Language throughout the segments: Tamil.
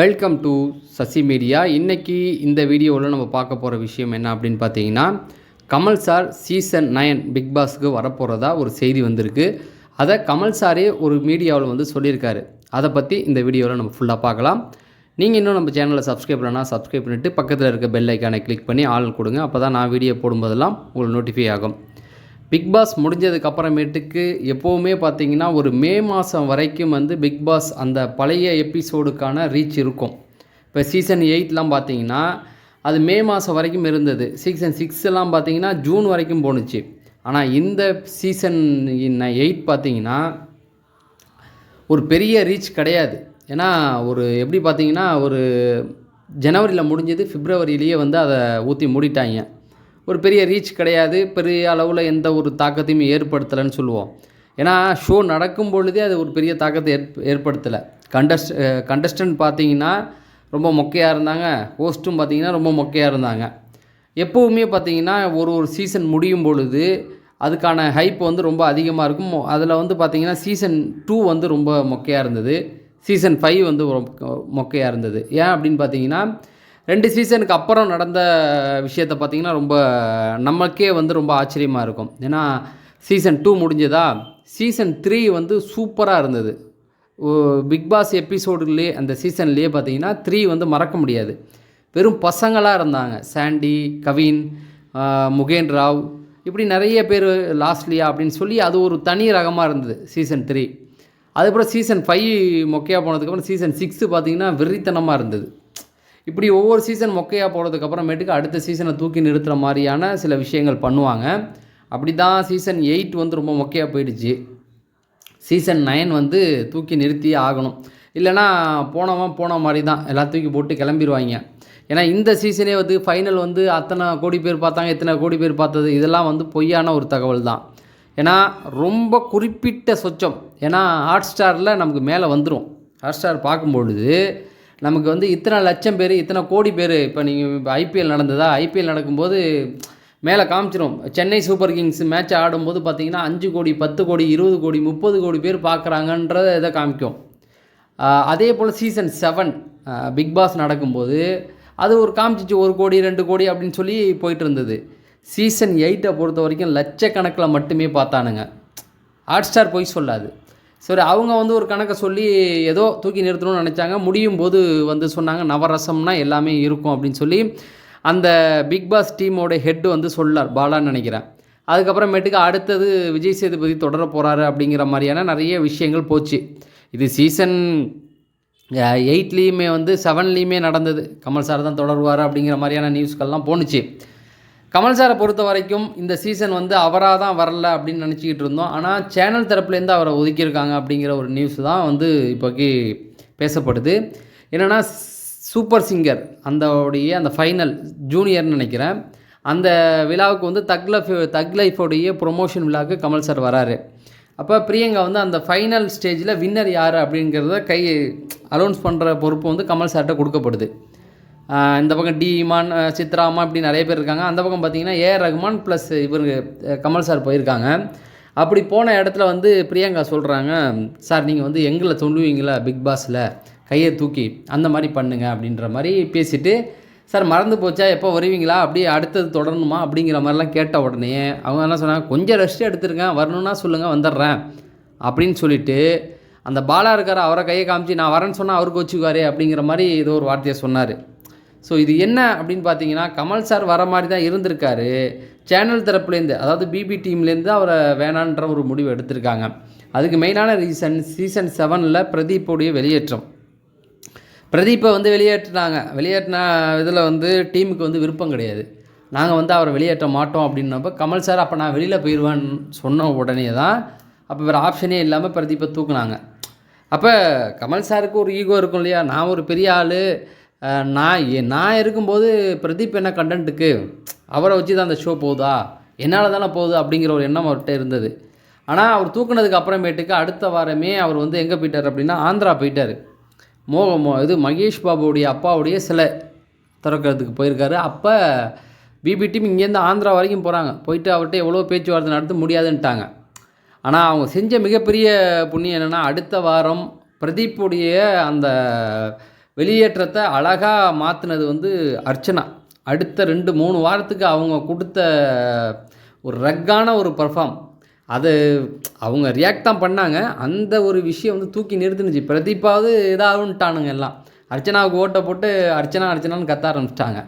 வெல்கம் டு சசி மீடியா இன்றைக்கி இந்த வீடியோவில் நம்ம பார்க்க போகிற விஷயம் என்ன அப்படின்னு பார்த்தீங்கன்னா Kamal sir season nine big பாஸ்க்கு வரப்போகிறதா ஒரு செய்தி வந்திருக்கு. அதை கமல் சாரே ஒரு மீடியாவில் வந்து சொல்லியிருக்காரு. அதை பற்றி இந்த வீடியோவில் நம்ம ஃபுல்லாக பார்க்கலாம். நீங்கள் இன்னும் நம்ம சேனலை சப்ஸ்கிரைப் பண்ணா சப்ஸ்கிரைப் பண்ணிவிட்டு பக்கத்தில் இருக்க பெல் ஐக்கானை கிளிக் பண்ணி ஆள் கொடுங்க. அப்போ தான் நான் வீடியோ போடும்போதெல்லாம் உங்களுக்கு நோட்டிஃபை ஆகும். பிக் பாஸ் முடிஞ்சதுக்கு அப்புறமேட்டுக்கு எப்போவுமே பார்த்தீங்கன்னா ஒரு மே மாதம் வரைக்கும் வந்து பிக் பாஸ் அந்த பழைய எபிசோடுக்கான ரீச் இருக்கும். இப்போ சீசன் எயிட்லாம் பார்த்தீங்கன்னா அது மே மாதம் வரைக்கும் இருந்தது. சீசன் சிக்ஸ்லாம் பார்த்தீங்கன்னா ஜூன் வரைக்கும் போணுச்சு. ஆனால் இந்த சீசன் எயிட் பார்த்தீங்கன்னா ஒரு பெரிய ரீச் கிடையாது. ஏன்னா ஒரு எப்படி பார்த்தீங்கன்னா ஒரு ஜனவரியில் முடிஞ்சது பிப்ரவரியிலேயே வந்து அதை ஊற்றி மூடிட்டாங்க. ஒரு பெரிய ரீச் கிடையாது. பெரிய அளவில் எந்த ஒரு தாக்கத்தையும் ஏற்படுத்தலைன்னு சொல்லுவோம். ஏன்னா ஷோ நடக்கும் பொழுதே அது ஒரு பெரிய தாக்கத்தை ஏற் ஏற்படுத்தலை. கண்டஸ்ட் கண்டஸ்டன்ட் பார்த்தீங்கன்னா ரொம்ப மொக்கையாக இருந்தாங்க. ஹோஸ்ட்டும் பார்த்தீங்கன்னா ரொம்ப மொக்கையாக இருந்தாங்க. எப்போவுமே பார்த்தீங்கன்னா ஒரு ஒரு சீசன் முடியும் பொழுது அதுக்கான ஹைப் வந்து ரொம்ப அதிகமாக இருக்கும். அதில் வந்து பார்த்திங்கன்னா சீசன் டூ வந்து ரொம்ப மொக்கையாக இருந்தது. சீசன் ஃபைவ் வந்து மொக்கையாக இருந்தது. ஏன் அப்படின்னு பார்த்தீங்கன்னா ரெண்டு சீசனுக்கு அப்புறம் நடந்த விஷயத்த பார்த்தீங்கன்னா ரொம்ப நமக்கே வந்து ரொம்ப ஆச்சரியமாக இருக்கும். ஏன்னா சீசன் டூ முடிஞ்சதா சீசன் த்ரீ வந்து சூப்பராக இருந்தது. பிக் பாஸ் எபிசோடுலேயே அந்த சீசன்லேயே பார்த்தீங்கன்னா த்ரீ வந்து மறக்க முடியாது. வெறும் பசங்களாக இருந்தாங்க. சாண்டி கவின் முகேன் ராவ் இப்படி நிறைய பேர் லாஸ்ட்லியா அப்படின்னு சொல்லி அது ஒரு தனி ரகமாக இருந்தது சீசன் த்ரீ. அதுக்கப்புறம் சீசன் ஃபைவ் மொக்கையாக போனதுக்கப்புறம் சீசன் சிக்ஸு பார்த்தீங்கன்னா வெறித்தனமாக இருந்தது. இப்படி ஒவ்வொரு சீசன் மொக்கையாக போனதுக்கப்புறமேட்டுக்கு அடுத்த சீசனை தூக்கி நிறுத்துகிற மாதிரியான சில விஷயங்கள் பண்ணுவாங்க. அப்படி தான் சீசன் எயிட் வந்து ரொம்ப மொக்கையாக போயிடுச்சு. சீசன் நைன் வந்து தூக்கி நிறுத்தியே ஆகணும். இல்லைன்னா போனவன் போன மாதிரி தான் எல்லாம் தூக்கி போட்டு கிளம்பிடுவாங்க ஏன்னா இந்த சீசனே வந்து ஃபைனல் வந்து அத்தனை கோடி பேர் பார்த்தாங்க எத்தனை கோடி பேர் பார்த்தது இதெல்லாம் வந்து பொய்யான ஒரு தகவல் தான் ஏன்னா ரொம்ப குறிப்பிட்ட சொச்சம். ஏன்னா ஹாட் ஸ்டாரில் நமக்கு மேலே வந்துடும் ஹாட் ஸ்டார் பார்க்கும்பொழுது நமக்கு வந்து இத்தனை லட்சம் பேர் இத்தனை கோடி பேர் இப்போ நீங்கள் இப்போ ஐபிஎல் நடந்ததா? ஐபிஎல் நடக்கும்போது மேலே காமிச்சிரும். சென்னை சூப்பர் கிங்ஸ் மேட்ச் ஆடும்போது பார்த்தீங்கன்னா அஞ்சு கோடி பத்து கோடி இருபது கோடி முப்பது கோடி பேர் பார்க்குறாங்கன்றத இதை காமிக்கும். அதே போல் சீசன் செவன் பிக் பாஸ் நடக்கும்போது அது ஒரு காமிச்சிச்சு ஒரு கோடி ரெண்டு கோடி அப்படின்னு சொல்லி போயிட்டு இருந்தது. சீசன் எயிட்டை பொறுத்த வரைக்கும் லட்சக்கணக்கில் மட்டுமே பார்த்தானுங்க. ஹாட் ஸ்டார் போய் சொல்லாது. சரி அவங்க வந்து ஒரு கணக்கை சொல்லி ஏதோ தூக்கி நிறுத்தணும்னு நினச்சாங்க. முடியும் போது வந்து சொன்னாங்க நவரசம்னா எல்லாமே இருக்கும் அப்படின்னு சொல்லி அந்த பிக் பாஸ் டீமோட ஹெட் வந்து சொல்லார் பாலான்னு நினைக்கிறேன். அதுக்கப்புறமேட்டுக்கு அடுத்தது விஜய் சேதுபதி தொடர போகிறாரு அப்படிங்கிற மாதிரியான நிறைய விஷயங்கள் போச்சு. இது சீசன் எயிட்லேயுமே வந்து செவன்லேயுமே நடந்தது. கமல் சார் தான் தொடருவார் அப்படிங்கிற மாதிரியான நியூஸ்கள்லாம் போணுச்சு. கமல் சாரை பொறுத்த வரைக்கும் இந்த சீசன் வந்து அவராக தான் வரல அப்படின்னு நினச்சிக்கிட்டு இருந்தோம். ஆனால் சேனல் தரப்புலேருந்து அவரை ஒதுக்கியிருக்காங்க அப்படிங்கிற ஒரு நியூஸ் தான் வந்து இப்போக்கி பேசப்படுது. என்னென்னா சூப்பர் சிங்கர் அந்த அந்த ஃபைனல் ஜூனியர்னு நினைக்கிறேன். அந்த விழாவுக்கு வந்து தக் லைஃப் தக் லைஃபோடைய ப்ரொமோஷன் விழாவுக்கு கமல் சார் வராரு. அப்போ பிரியங்கா வந்து அந்த ஃபைனல் ஸ்டேஜில் வின்னர் யார் அப்படிங்கிறத கை அலௌன்ஸ் பண்ணுற பொறுப்பு வந்து கமல் சார்கிட்ட கொடுக்கப்படுது. இந்த பக்கம் டி இமான் சித்ரா அம்மா இப்படி நிறைய பேர் இருக்காங்க. அந்த பக்கம் பார்த்தீங்கன்னா ஏ. ரகுமான் ப்ளஸ் இவர் கமல் சார் போயிருக்காங்க. அப்படி போன இடத்துல வந்து பிரியங்கா சொல்கிறாங்க சார் நீங்கள் வந்து எங்களை சொல்லுவீங்களா பிக் பாஸில்? கையை தூக்கி அந்த மாதிரி பண்ணுங்க அப்படின்ற மாதிரி பேசிவிட்டு சார் மறந்து போச்சா? எப்போ வருவீங்களா? அப்படியே அடுத்தது தொடரணுமா? அப்படிங்கிற மாதிரிலாம் கேட்ட உடனே அவங்க என்ன சொன்னாங்க கொஞ்சம் ரெஸ்ட் எடுத்துருக்கேன் வரணும்னா சொல்லுங்கள் வந்துடுறேன். அப்படின்னு சொல்லிட்டு அந்த பாலா இருக்கார் அவரை கையை காமிச்சு நான் வரேன்னு சொன்னால் அவருக்கு வச்சுக்குவாரே அப்படிங்கிற மாதிரி ஏதோ ஒரு வார்த்தையை சொன்னார். ஸோ இது என்ன அப்படின்னு பார்த்தீங்கன்னா கமல் சார் வர மாதிரி தான் இருந்திருக்காரு. சேனல் தரப்புலேருந்து அதாவது பிபி டீம்லேருந்து அவரை வேணான்ற ஒரு முடிவு எடுத்திருக்காங்க. அதுக்கு மெயினான ரீசன் சீசன் செவனில் பிரதீப்போடைய வெளியேற்றம். பிரதீப்பை வந்து வெளியேற்றினாங்க. வெளியேற்றின இதில் வந்து டீமுக்கு வந்து விருப்பம் கிடையாது. நாங்கள் வந்து அவரை வெளியேற்ற மாட்டோம் அப்படின்னப்போ கமல் சார் அப்போ நான் வெளியில் போயிடுவேன்னு சொன்ன உடனே தான் அப்போ வேறு ஆப்ஷனே இல்லாமல் பிரதீப்பை தூக்குனாங்க. அப்போ கமல் சாருக்கு ஒரு ஈகோ இருக்கும் இல்லையா? நான் ஒரு பெரிய ஆள். நான் எ- நான் இருக்கும்போது பிரதீப் என்ன கண்டென்ட்டுக்கு அவரை வச்சு தான் அந்த ஷோ போகுதா? என்னால் தானே போகுது அப்படிங்கிற ஒரு எண்ணம் அவர்கிட்ட இருந்தது. ஆனால் அவர் தூக்குனதுக்கு அப்புறமேட்டுக்கு அடுத்த வாரமே அவர் வந்து எங்கே போயிட்டார் அப்படின்னா ஆந்திரா போயிட்டார். மோ மோ- இது மகேஷ் பாபுடைய அப்பாவுடைய சிலை திறக்கிறதுக்கு போயிருக்காரு. அப்போ பிபி டீம் இங்கேருந்து ஆந்திரா வரைக்கும் போகிறாங்க போயிட்டு அவர்கிட்ட எவ்வளோ பேச்சுவார்த்தை நடத்த முடியாதுன்ட்டாங்க. ஆனால் அவங்க செஞ்ச மிகப்பெரிய புண்ணியம் என்னென்னா அடுத்த வாரம் பிரதீப்புடைய அந்த வெளியேற்றத்தை அழகாக மாற்றினது வந்து அர்ச்சனா. அடுத்த ரெண்டு மூணு வாரத்துக்கு அவங்க கொடுத்த ஒரு ரக்கான ஒரு பர்ஃபார்ம் அது அவங்க ரியாக்ட் தான் பண்ணாங்க. அந்த ஒரு விஷயம் வந்து தூக்கி நிறுத்துனுச்சு. பிரதீப்பாவது இதாகுன்ட்டானுங்க எல்லாம். அர்ச்சனாவுக்கு ஓட்டை போட்டு அர்ச்சனா அர்ச்சனான்னு கத்த ஆரம்பிச்சிட்டாங்க.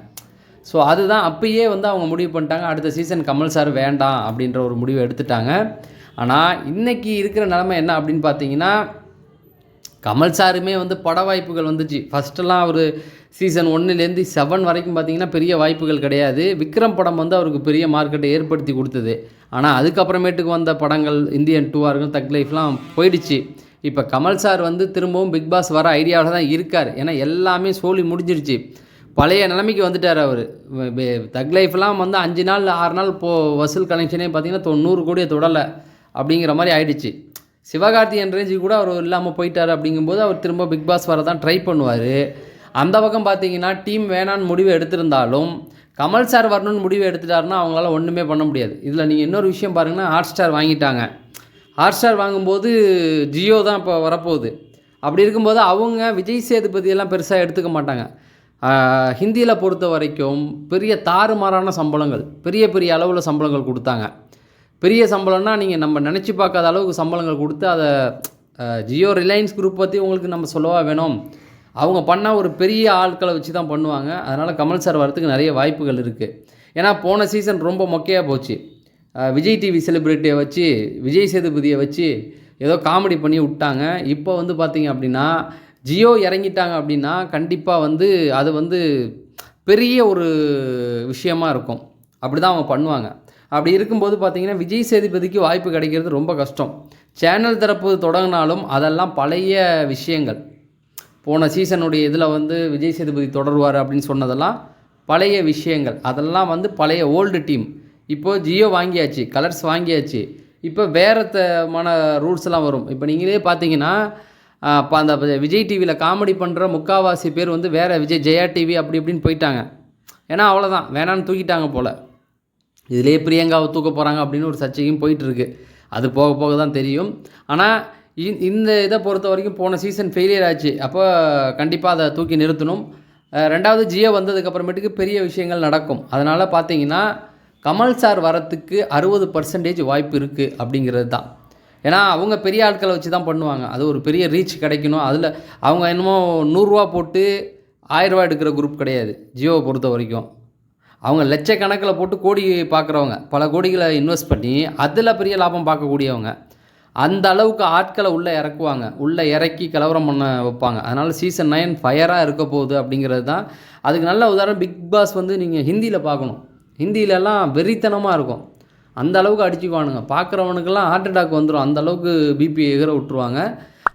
ஸோ அதுதான் அப்பயே வந்து அவங்க முடிவு பண்ணிட்டாங்க. அடுத்த சீசன் கமல் சார் வேண்டாம் அப்படின்ற ஒரு முடிவை எடுத்துட்டாங்க. ஆனால் இன்றைக்கி இருக்கிற நிலமை என்ன அப்படின்னு பார்த்தீங்கன்னா கமல் சாருமே வந்து பட வாய்ப்புகள் வந்துச்சு. ஃபஸ்ட்டெல்லாம் அவர் சீசன் ஒன்றுலேருந்து செவன் வரைக்கும் பார்த்தீங்கன்னா பெரிய வாய்ப்புகள் கிடையாது. விக்ரம் படம் வந்து அவருக்கு பெரிய மார்க்கெட்டை ஏற்படுத்தி கொடுத்தது. ஆனால் அதுக்கப்புறமேட்டுக்கு வந்த படங்கள் இந்தியன் டூவாக இருக்கும் தக் லைஃப்லாம் போயிடுச்சு. இப்போ கமல் சார் வந்து திரும்பவும் பிக் பாஸ் வர ஐடியாவில் தான் இருக்கார். ஏன்னா எல்லாமே சோழி முடிஞ்சிருச்சு. பழைய நிலைமைக்கு வந்துட்டார் அவர். தக் லைஃப்லாம் வந்து அஞ்சு நாள் ஆறு நாள் போ வசூல் கலெக்ஷனே பார்த்தீங்கன்னா தொண்ணூறு கோடியை தொடலை. அப்படிங்கிற மாதிரி ஆயிடுச்சு. சிவகார்த்திகேயன் ரேஞ்சுக்கு கூட அவர் இல்லாமல் போயிட்டார் அப்படிங்கும்போது அவர் திரும்ப பிக் பாஸ் வர தான் ட்ரை பண்ணுவார். அந்த பக்கம் பார்த்தீங்கன்னா டீம் வேணான்னு முடிவு எடுத்திருந்தாலும் கமல் சார் வரணும்னு முடிவு எடுத்துட்டாருன்னா அவங்களால ஒன்றுமே பண்ண முடியாது. இதில் நீங்கள் இன்னொரு விஷயம் பாருங்கன்னா ஹாட் ஸ்டார் வாங்கிட்டாங்க. ஹாட் ஸ்டார் வாங்கும்போது ஜியோ தான் இப்போ வரப்போகுது. அப்படி இருக்கும்போது அவங்க விஜய் சேதுபதியெல்லாம் பெருசாக எடுத்துக்க மாட்டாங்க. ஹிந்தியில் பொறுத்த வரைக்கும் பெரிய தாறுமாறான சம்பளங்கள் பெரிய பெரிய அளவில் சம்பளங்கள் கொடுத்தாங்க. பெரிய சம்பளம்னா நீங்கள் நம்ம நினச்சி பார்க்காத அளவுக்கு சம்பளங்கள் கொடுத்து அதை ஜியோ ரிலையன்ஸ் குரூப் பற்றி உங்களுக்கு நம்ம சொல்லவா வேணும்? அவங்க பண்ணால் ஒரு பெரிய ஆட்களை வச்சு தான் பண்ணுவாங்க. அதனால் கமல் சார் வரத்துக்கு நிறைய வாய்ப்புகள் இருக்குது ஏன்னா போன சீசன் ரொம்ப மொக்கையாக போச்சு. விஜய் டிவி செலிப்ரிட்டியை வச்சு விஜய் சேதுபதியை வச்சு ஏதோ காமெடி பண்ணி விட்டாங்க. இப்போ வந்து பார்த்திங்க அப்படின்னா ஜியோ இறங்கிட்டாங்க அப்படின்னா கண்டிப்பாக வந்து அது வந்து பெரிய ஒரு விஷயமா இருக்கும். அப்படி தான் அவங்க பண்ணுவாங்க. அப்படி இருக்கும்போது பார்த்திங்கன்னா விஜய் சேதுபதிக்கு வாய்ப்பு கிடைக்கிறது ரொம்ப கஷ்டம். சேனல் தரப்பு தொடங்கினாலும் அதெல்லாம் பழைய விஷயங்கள். போன சீசனுடைய இதில் வந்து விஜய் சேதுபதி தொடருவார் அப்படின்னு சொன்னதெல்லாம் பழைய விஷயங்கள். அதெல்லாம் வந்து பழைய ஓல்டு டீம். இப்போ ஜியோ வாங்கியாச்சு கலர்ஸ் வாங்கியாச்சு. இப்போ வேறு தமான ரூல்ஸ் எல்லாம் வரும். இப்போ நீங்களே பார்த்தீங்கன்னா இப்போ அந்த விஜய் டிவியில் காமெடி பண்ணுற முக்காவாசி பேர் வந்து வேறு விஜய் ஜெயா டிவி அப்படி இப்படின்னு போயிட்டாங்க. ஏன்னா அவ்வளோதான் வேணான்னு தூக்கிட்டாங்க போல். இதிலே பிரியங்காவை தூக்க போகிறாங்க அப்படின்னு ஒரு சர்ச்சையும் போயிட்டுருக்கு. அது போக போக தான் தெரியும். ஆனால் இந்த இதை பொறுத்த வரைக்கும் போன சீசன் ஃபெயிலியர் ஆச்சு. அப்போ கண்டிப்பாக அதை தூக்கி நிறுத்தணும். ரெண்டாவது ஜியோ வந்ததுக்கப்புறமேட்டுக்கு பெரிய விஷயங்கள் நடக்கும். அதனால் பார்த்தீங்கன்னா கமல் சார் வரத்துக்கு அறுபது பர்சன்டேஜ் வாய்ப்பு இருக்குது அப்படிங்கிறது தான். ஏன்னா அவங்க பெரிய ஆட்களை வச்சு தான் பண்ணுவாங்க. அது ஒரு பெரிய ரீச் கிடைக்கணும். அதில் அவங்க என்னமோ நூறுரூவா போட்டு ஆயிரரூவா எடுக்கிற குரூப் கிடையாது. ஜியோவை பொறுத்த வரைக்கும். அவங்க லட்சக்கணக்கில் போட்டு கோடி பார்க்குறவங்க பல கோடிகளை இன்வெஸ்ட் பண்ணி அதில் பெரிய லாபம் பார்க்கக்கூடியவங்க. அந்த அளவுக்கு ஆட்களை உள்ளே இறக்குவாங்க. உள்ளே இறக்கி கலவரம் பண்ண வைப்பாங்க. அதனால் சீசன் நைன் ஃபயராக இருக்க போகுது அப்படிங்கிறது தான். அதுக்கு நல்ல உதாரணம் பிக் பாஸ் வந்து நீங்கள் ஹிந்தியில் பார்க்கணும். ஹிந்தியிலலாம் வெறித்தனமாக இருக்கும். அந்த அளவுக்கு அடிச்சுக்குவானுங்க. பார்க்குறவனுக்கெல்லாம் ஹார்ட் அட்டாக் வந்துடும். அந்த அளவுக்கு பிபி எகிற விட்டுருவாங்க.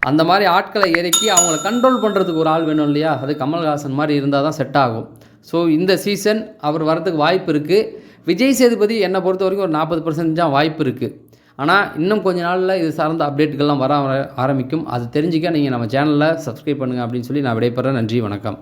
அந்த மாதிரி ஆட்களை இறக்கி அவங்கள கண்ட்ரோல் பண்ணுறதுக்கு ஒரு ஆள் வேணும் இல்லையா? அது கமல்ஹாசன் மாதிரி இருந்தால் தான் செட் ஆகும். ஸோ இந்த சீசன் அவர் வரதுக்கு வாய்ப்பு இருக்குது விஜய் சேதுபதி என்னை பொறுத்த வரைக்கும் ஒரு நாற்பது பர்சன்டேஜாக வாய்ப்பு இருக்குது ஆனால் இன்னும் கொஞ்ச நாளில் இது சார்ந்த அப்டேட்டுகள்லாம் வர ஆரம்பிக்கும். அது தெரிஞ்சுக்க நீங்கள் நம்ம சேனலில் சப்ஸ்கிரைப் பண்ணுங்கள் அப்படின்னு சொல்லி நான் விடைபெறேன். நன்றி வணக்கம்.